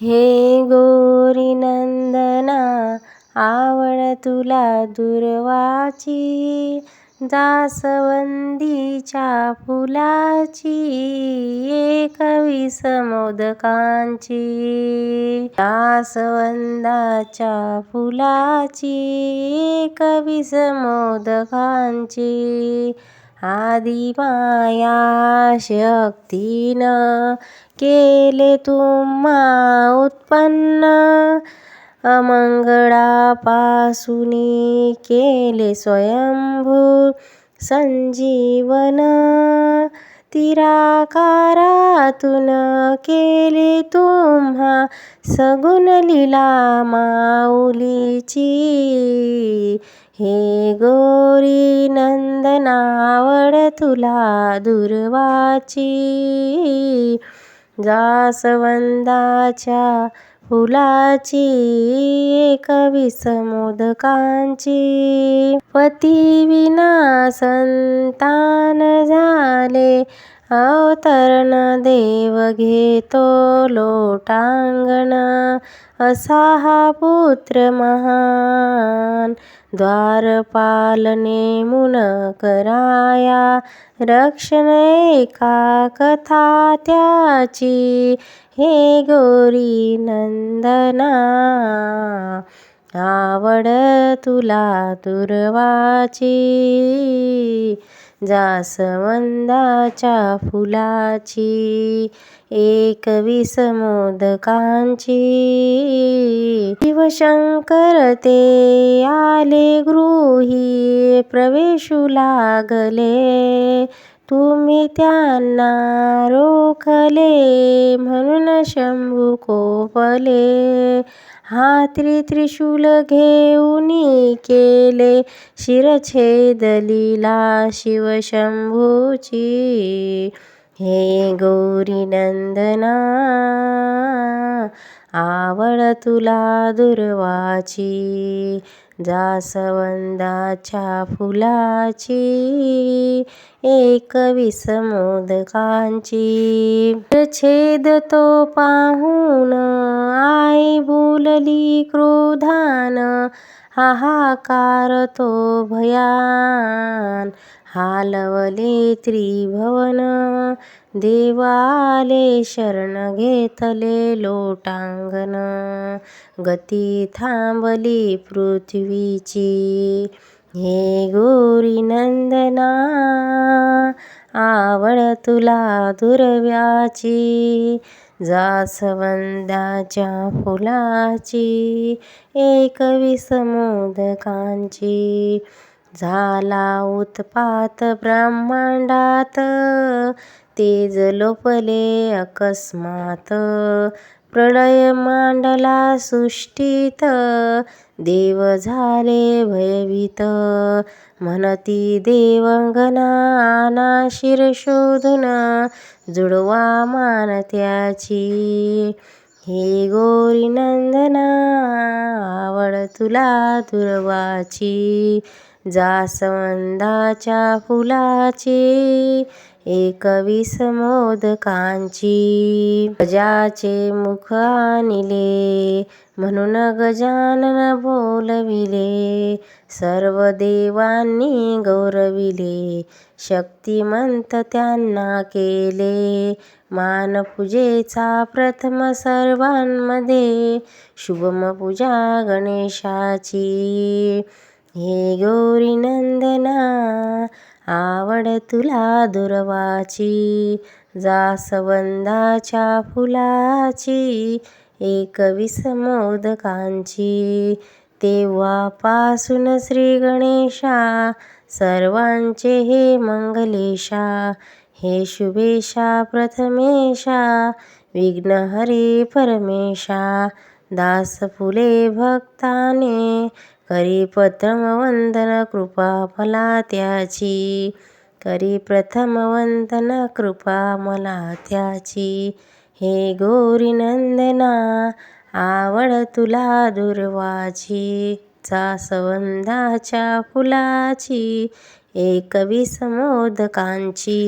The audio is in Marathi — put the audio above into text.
हे गोरी नंदना आवड तुला दुर्वाची जास्वंदीच्या फुलाची एक मोदकांची. जास्वंदाच्या फुलाची एक मोदकांची. आदिमाया शक्तीनं केले तुम्हा उत्पन्न. अमंगळापासून केले स्वयंभू संजीवन. तिराकारातून केले तुम्हा सगुण लीला माऊलीची. हे गोरी नंदनावड तुला दुर्वाची. जास्वंदाच्या फुलाची एक मोदकांची. पतीविना संतान झाले अवतरण देव घेतो लोटांगण. असा हा पुत्र महान. द्वारपालने मुन कराया. रक्षण एका कथा त्याची. हे गोरी नंदना. आवड तुला दुर्वाची. जास्वंदाच्या फुलाची एकवीस मोदकांची. शिवशंकर ते आले गृही प्रवेशू लागले. तुम्ही त्यांना रोखले म्हणून शंभू कोपले. हाती त्रिशूल घेऊन केले शिरछेदलीला शिवशंभूची. हे गौरी नंदना आवड तुला दुर्वाची जास्वंदाच्या फुलाची एक विसमोदकांची छेद तो पाहून आई बोलली क्रोधान हाहाकार तो भया हालवले त्रिभवन देवाले शरण घेतले लोटांगण. गती थांबली पृथ्वीची. हे गोरी नंदना आवड तुला दुर्व्याची. जास्वंदाच्या फुलाची एक मोदकांची. झाला उत्पात ब्रह्मांडात. तेज लोपले अकस्मात. प्रलय मांडला सृष्टीत. देव झाले भयभीत. म्हणती देवंगना शिर शोधून जुडवा मान त्याची. हे गोरी नंदना आवड तुला दुर्वाची. जास्वंदाच्या फुलाचे एक मोदकांची. गजाचे मुख आणले म्हणून गजानन बोलविले. सर्व देवांनी गौरविले शक्तिमंत त्यांना केले. मानपूजेचा प्रथम सर्वांमध्ये शुभम पूजा गणेशाची. हे गौरी नंदना आवड तुला दुर्वाची जासवंदाच्या फुलाची एक विसमोदकांची तेव्हापासून श्री गणेशा सर्वांचे हे मंगलेशा हे शुभेशा प्रथमेशा विघ्नहरे परमेशा दास फुले भक्ताने करी प्रथम वंदन कृपा मला त्याची करी प्रथम वंदन कृपा मला त्याची हे गौरी नंदना आवड तुला दुर्वाची। जास्वंदाच्या फुलाची एक मोदकांची।